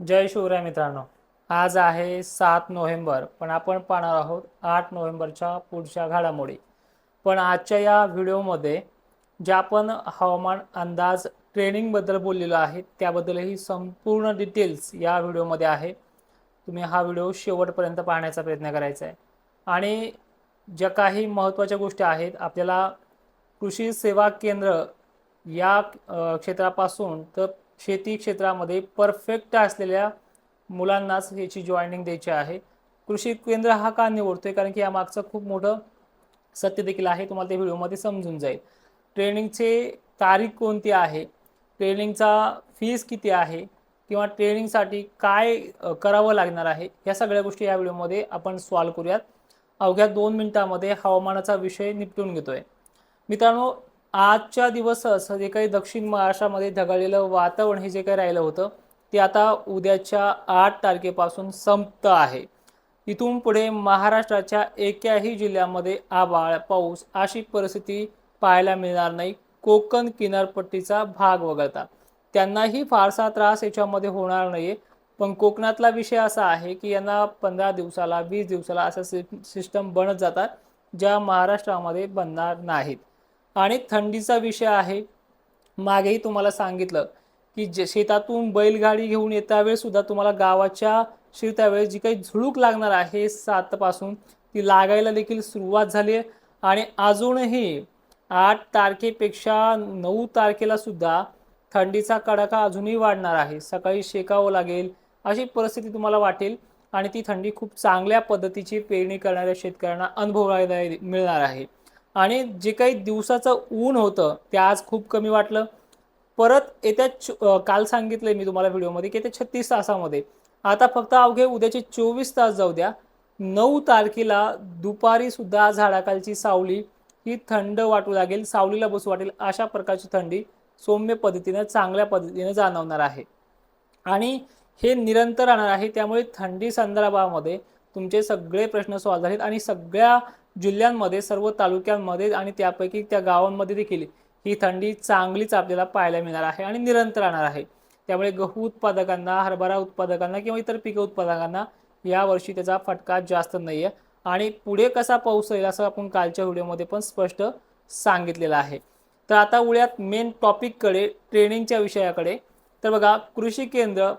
जय शिवराय मित्रांनो. आज आहे सात नोव्हेंबर पण आपण पाहणार आहोत आठ नोव्हेंबरच्या पुढच्या घडामोडी. पण आजच्या या व्हिडिओमध्ये ज्या आपण हवामान अंदाज ट्रेनिंगबद्दल बोललेलो आहे त्याबद्दलही संपूर्ण डिटेल्स या व्हिडिओमध्ये आहे. तुम्ही हा व्हिडिओ शेवटपर्यंत पाहण्याचा प्रयत्न करायचा आहे. आणि ज्या काही महत्त्वाच्या गोष्टी आहेत आपल्याला कृषी सेवा केंद्र या क्षेत्रापासून तर शेती क्षेत्रामध्ये परफेक्ट असलेल्या मुलांनाच याची जॉईनिंग द्यायची आहे. कृषी केंद्र हा का निवडतोय? कारण की यामागचं खूप मोठं सत्य देखील आहे. तुम्हाला ते व्हिडिओमध्ये समजून जाईल. ट्रेनिंगचे तारीख कोणती आहे? ट्रेनिंगचा फीस किती आहे? किंवा ट्रेनिंगसाठी काय करावं लागणार आहे? या सगळ्या गोष्टी या व्हिडिओमध्ये आपण सॉल्व करूयात. अवघ्या दोन मिनिटामध्ये हवामानाचा विषय निपटून घेतोय. मित्रांनो आजच्या दिवसच जे काही दक्षिण महाराष्ट्रामध्ये ढगाळलेलं वातावरण हे जे काही राहिलं होतं ते आता उद्याच्या आठ तारखेपासून संपतं आहे. इथून पुढे महाराष्ट्राच्या एकाही जिल्ह्यामध्ये आभाळ पाऊस अशी परिस्थिती पाहायला मिळणार नाही. कोकण किनारपट्टीचा भाग वगळता. त्यांनाही फारसा त्रास याच्यामध्ये होणार नाही पण कोकणातला विषय असा आहे की यांना पंधरा दिवसाला वीस दिवसाला असं सि सिस्टम बनत जातात ज्या महाराष्ट्रामध्ये बनणार नाहीत. आणि थंडीचा विषय आहे. मागेही तुम्हाला सांगितलं की जे शेतातून बैलगाडी घेऊन येता वेळेससुद्धा तुम्हाला गावाच्या शिरत्यावेळेस जी काही झुळूक लागणार आहे सातपासून ती लागायला देखील सुरुवात झाली आहे. आणि अजूनही आठ तारखेपेक्षा नऊ तारखेला सुद्धा थंडीचा कडाका अजूनही वाढणार आहे. सकाळी शेकावं लागेल अशी परिस्थिती तुम्हाला वाटेल आणि ती थंडी खूप चांगल्या पद्धतीची पेरणी करणाऱ्या शेतकऱ्यांना अनुभवायला मिळणार आहे. आणि जे काही दिवसाचं ऊन होतं ते आज खूप कमी वाटलं. परत येत्या काल सांगितलं मी तुम्हाला व्हिडिओमध्ये की येत्या छत्तीस तासामध्ये. आता फक्त अवघे उद्याचे चोवीस तास जाऊ द्या. नऊ तारखेला दुपारी सुद्धा झाडाखालची सावली ही थंड वाटू लागेल सावलीला बसू वाटेल अशा प्रकारची थंडी सौम्य पद्धतीनं चांगल्या पद्धतीनं जाणवणार आहे. आणि हे निरंतर राहणार आहे त्यामुळे थंडी संदर्भामध्ये तुमचे सगळे प्रश्न सॉल्व्ह झालेत आणि सगळ्या जिल्ह्यांमध्ये सर्व तालुक्यांमध्ये आणि त्यापैकी त्या गावांमध्ये देखील ही थंडी चांगलीच आपल्याला पाहायला मिळणार आहे आणि निरंतर राहणार आहे. त्यामुळे गहू उत्पादकांना हरभरा उत्पादकांना किंवा इतर पिकं उत्पादकांना यावर्षी त्याचा फटका जास्त नाही आहे आणि पुढे कसा पाऊस येईल असं आपण कालच्या व्हिडिओमध्ये पण स्पष्ट सांगितलेलं आहे. तर आता उड्यात मेन टॉपिककडे ट्रेनिंगच्या विषयाकडे. तर बघा कृषी केंद्र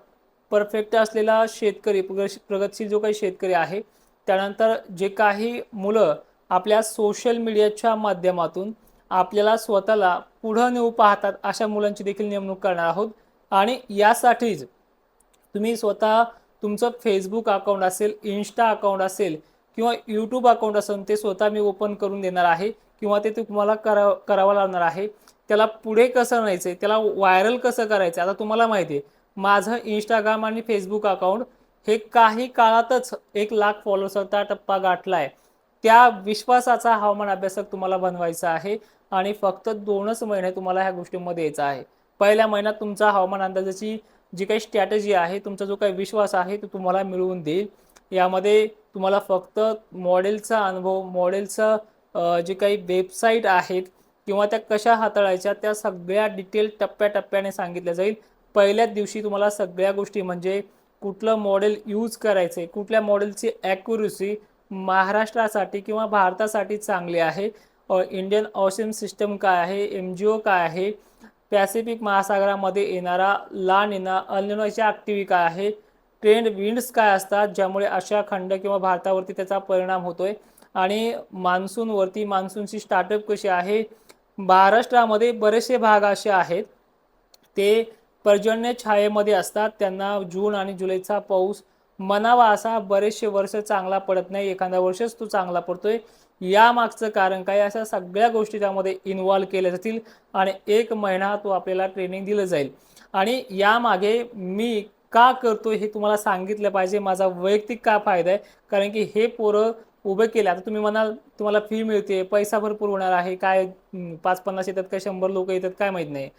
परफेक्ट असलेला शेतकरी प्रगत- प्रगतशील जो काही शेतकरी आहे त्यानंतर जे काही मुलं आपल्या सोशल मीडियाच्या माध्यमातून आपल्याला स्वतःला पुढं नेऊ पाहतात अशा मुलांची देखील नेमणूक करणार आहोत. आणि यासाठीच तुम्ही स्वतः तुमचं फेसबुक अकाउंट असेल इन्स्टा अकाउंट असेल किंवा यूट्यूब अकाउंट असेल ते स्वतः मी ओपन करून देणार आहे किंवा ते तुम्हाला करा करावं लागणार आहे. त्याला पुढे कसं न्यायचं त्याला व्हायरल कसं करायचं आता तुम्हाला माहिती आहे. माझं इंस्टाग्राम आणि फेसबुक अकाउंट हे काही काळातच एक लाख फॉलोअर्सचा टप्पा गाठला आहे त्या विश्वासाचा हवामान अभ्यासक तुम्हाला बनवायचा आहे आणि फक्त दोनच महिने तुम्हाला ह्या गोष्टींमध्ये यायचा आहे. पहिल्या महिन्यात तुमचा हवामान अंदाजाची जी काही स्ट्रॅटेजी आहे तुमचा जो काही विश्वास आहे तो तुम्हाला मिळवून देईल. यामध्ये तुम्हाला फक्त मॉडेलचा अनुभव मॉडेलचं जे काही वेबसाईट आहेत किंवा त्या कशा हाताळायच्या त्या सगळ्या डिटेल टप्प्याटप्प्याने सांगितल्या जाईल. पहिल्याच दिवशी तुम्हाला सगळ्या गोष्टी म्हणजे कुठलं मॉडेल यूज करायचं आहे कुठल्या मॉडेलची ॲक्युरेसी महाराष्ट्रासाठी किंवा भारतासाठी चांगली आहे? इंडियन ऑसिम सिस्टम काय आहे? एम जी ओ काय आहे? पॅसिफिक महासागरामध्ये येणारा लान निना अल्निनोची ॲक्टिव्ही काय आहे? ट्रेंड विंड्स काय असतात ज्यामुळे अशा खंड किंवा भारतावरती त्याचा परिणाम होतोय? आणि मान्सूनवरती मान्सूनची स्टार्टअप कशी आहे? महाराष्ट्रामध्ये बरेचसे भाग असे आहेत. ते पर्जन्य छायेमध्ये असतात. त्यांना जून आणि जुलैचा पाऊस मनावा असा बरेचसे वर्ष चांगला पडत नाही. एखाद्या वर्षच तो चांगला पडतोय. या मागचं कारण काय? अशा सगळ्या गोष्टी त्यामध्ये इन्व्हॉल्व केल्या जातील आणि एक महिना तो आपल्याला ट्रेनिंग दिलं जाईल. आणि यामागे मी का करतोय हे तुम्हाला सांगितलं पाहिजे. माझा वैयक्तिक का फायदा आहे? कारण की हे पोरं उभे केले. आता तुम्ही म्हणाल तुम्हाला फी मिळते पैसा भरपूर होणार आहे. काय पाच पन्नास येतात काय शंभर लोक येतात काय माहीत नाही.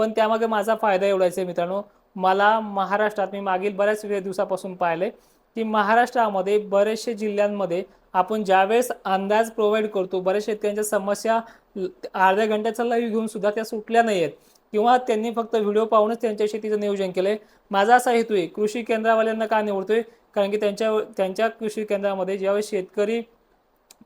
पण त्यामागे माझा फायदा एवढाच आहे मित्रांनो. मला महाराष्ट्रात मी मागील बऱ्याच वेळ दिवसापासून पाहिले की महाराष्ट्रामध्ये बरेचसे जिल्ह्यांमध्ये आपण ज्यावेळेस अंदाज प्रोव्हाइड करतो बऱ्याच शेतकऱ्यांच्या समस्या अर्ध्या घंट्याचा लाईव्ह घेऊन सुद्धा त्या सुटल्या नाही आहेत. किंवा त्यांनी फक्त व्हिडिओ पाहूनच त्यांच्या शेतीचं नियोजन केलं आहे माझा असा हेतू आहे कृषी केंद्रावाल्यांना का निवडतोय? कारण की त्यांच्या त्यांच्या कृषी केंद्रामध्ये ज्यावेळेस शेतकरी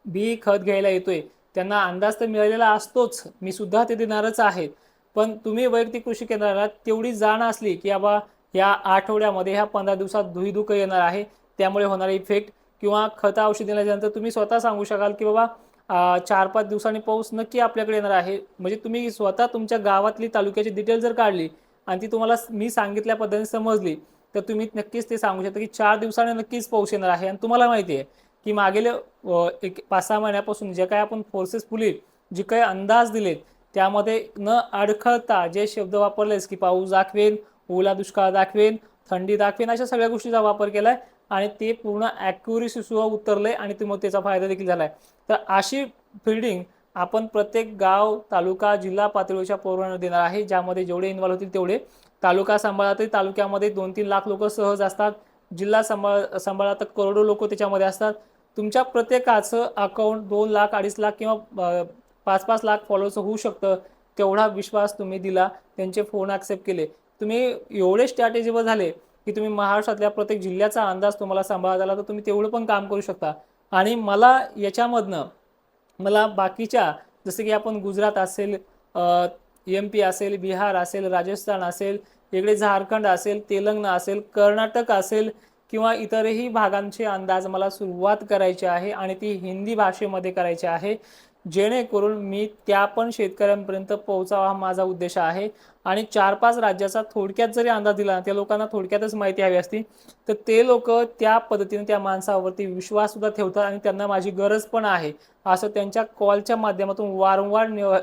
बी खत घ्यायला येतोय त्यांना अंदाज तर मिळालेला असतोच. मी सुद्धा ते देणारच आहे. पण तुम्ही वैयक्तिक कृषी केंद्राला तेवढी जाण असली की बाबा या आठवड्यामध्ये ह्या पंधरा दिवसात धुईधुकं येणार आहे त्यामुळे होणारे इफेक्ट किंवा खत औषध दिल्यानंतर तुम्ही स्वतः सांगू शकाल की बाबा चार पाच दिवसांनी पाऊस नक्की आपल्याकडे येणार आहे. म्हणजे तुम्ही स्वतः तुमच्या गावातली तालुक्याची डिटेल जर काढली आणि ती तुम्हाला मी सांगितल्या पद्धतीने समजली तर तुम्ही नक्कीच ते सांगू शकता की चार दिवसाने नक्कीच पाऊस येणार आहे. आणि तुम्हाला माहिती आहे की मागील एक पाच सहा महिन्यापासून जे काही आपण फोर्सेसफुली जे काही अंदाज दिलेत त्यामध्ये न अडखळता जे शब्द वापरलेस की पाऊस दाखवेन ओला दुष्काळ दाखवेन थंडी दाखवेन अशा सगळ्या गोष्टीचा वापर केलाय आणि ते पूर्ण ॲक्युरेसीसह उतरले आणि तुम्हाला त्याचा फायदा देखील झाला आहे तर अशी फिल्डिंग आपण प्रत्येक गाव तालुका जिल्हा पातळीच्या पोरांना देणार आहे ज्यामध्ये जेवढे इन्व्हॉल्व होतील तेवढे. तालुका सांभाळा तरी तालुक्यामध्ये दोन तीन लाख लोक सहज असतात. जिल्हा सांभाळ सांभाळा तर करोडो लोक त्याच्यामध्ये असतात. तुमच्या प्रत्येकाचं अकाउंट दोन लाख अडीच लाख किंवा पाच पाच लाख फॉलोअर्स होऊ शकतं. तेवढा विश्वास तुम्ही दिला त्यांचे फोन ॲक्सेप्ट केले. तुम्ही एवढे स्ट्रॅटेजीबल झाले की तुम्ही महाराष्ट्रातल्या प्रत्येक जिल्ह्याचा अंदाज तुम्हाला सांभाळा आला तर तुम्ही तेवढं पण काम करू शकता. आणि मला याच्यामधनं मला बाकीच्या जसं की आपण गुजरात असेल एम पी असेल बिहार असेल राजस्थान असेल इकडे झारखंड असेल तेलंगणा असेल कर्नाटक असेल किंवा इतरही भागांचे अंदाज मला सुरुवात करायची आहे आणि ती हिंदी भाषेमध्ये करायची आहे. जेणेकरून मी त्या पण शेतकऱ्यांपर्यंत पोहोचावा हा माझा उद्देश आहे. आणि चार पाच राज्याचा थोडक्यात जरी अंदाज दिला त्या लोकांना थोडक्यातच माहिती हवी असती. तर ते लोक त्या पद्धतीने त्या माणसावरती विश्वास सुद्धा ठेवतात आणि त्यांना माझी गरज पण आहे. असं त्यांच्या कॉलच्या माध्यमातून वारंवार निव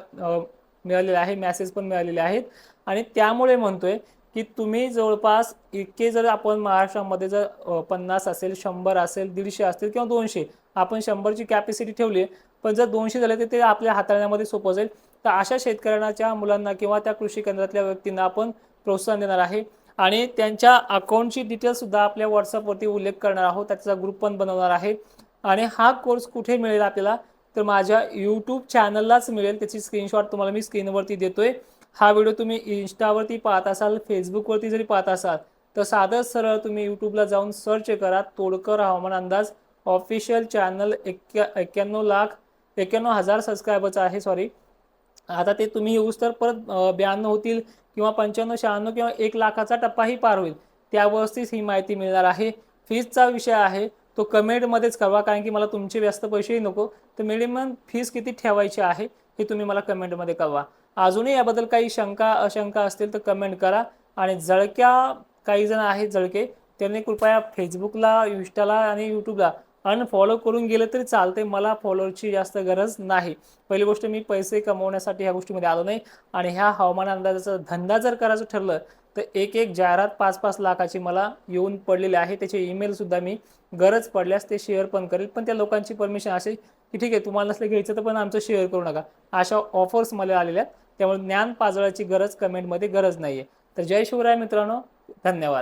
मिळालेले आहे मॅसेज पण मिळालेले आहेत. आणि त्यामुळे म्हणतोय की तुम्ही जवळपास इतके जर आपण महाराष्ट्रामध्ये जर पन्नास असेल शंभर असेल दीडशे असतील किंवा दोनशे आपण शंभरची कॅपॅसिटी ठेवली पण जर दोनशे झाले तर ते आपल्या हाताळण्यामध्ये सोपं जाईल. तर अशा शेतकऱ्यांच्या मुलांना किंवा त्या कृषी केंद्रातल्या व्यक्तींना आपण प्रोत्साहन देणार आहे. आणि त्यांच्या अकाउंटची डिटेल्ससुद्धा आपल्या व्हॉट्सअपवरती उल्लेख करणार आहोत. त्याचा ग्रुप पण बनवणार आहे. आणि हा कोर्स कुठे मिळेल आपल्याला? तर माझ्या यूट्यूब चॅनललाच मिळेल. त्याची स्क्रीनशॉट तुम्हाला मी स्क्रीनवरती देतोय. हा व्हिडिओ तुम्ही इन्स्टावरती पाहत असाल फेसबुकवरती जरी पाहत असाल तर साधं सरळ तुम्ही यूट्यूबला जाऊन सर्च करा. तोडकर हवामान अंदाज. ऑफिशियल चॅनल एक्क्या एक्क्याण्णव लाख एक्क्याण्णव हजार सबस्क्रायबरचं आहे सॉरी आता ते तुम्ही येऊस तर परत ब्याण्णव होतील किंवा पंच्याण्णव शहाण्णव किंवा एक लाखाचा टप्पाही पार होईल. त्यावरतीच ही माहिती मिळणार आहे. फीजचा विषय आहे. तो कमेंटमध्येच कळवा कारण की मला तुमचे व्यस्त पैसेही नको. तर मिनिमम फीज किती ठेवायची आहे हे तुम्ही मला कमेंटमध्ये कळवा. अजूनही याबद्दल काही शंका अशंका असतील तर कमेंट करा. आणि जळक्या काही जण आहेत जळके त्यांनी कृपया फेसबुकला इन्स्टाला आणि यूट्यूबला अनफॉलो करून गेलं तरी चालते मला फॉलोअरची जास्त गरज नाही. पहिली गोष्ट मी पैसे कमवण्यासाठी ह्या गोष्टीमध्ये आलो नाही. आणि ह्या हवामान अंदाजाचा धंदा जर करायचं ठरलं तर एक एक जाहिरात पाच पाच लाखाची मला येऊन पडलेली आहे. त्याचे ईमेलसुद्धा मी गरज पडल्यास ते शेअर पण करेल. पण त्या लोकांची परमिशन अशी की ठीक आहे तुम्हाला नसलं घ्यायचं तर पण आमचं शेअर करू नका. अशा ऑफर्स मला आलेल्या आहेत. त्यामुळे ज्ञान पाजळाची गरज कमेंटमध्ये गरज नाही आहे तर जय शिवराय मित्रांनो. धन्यवाद.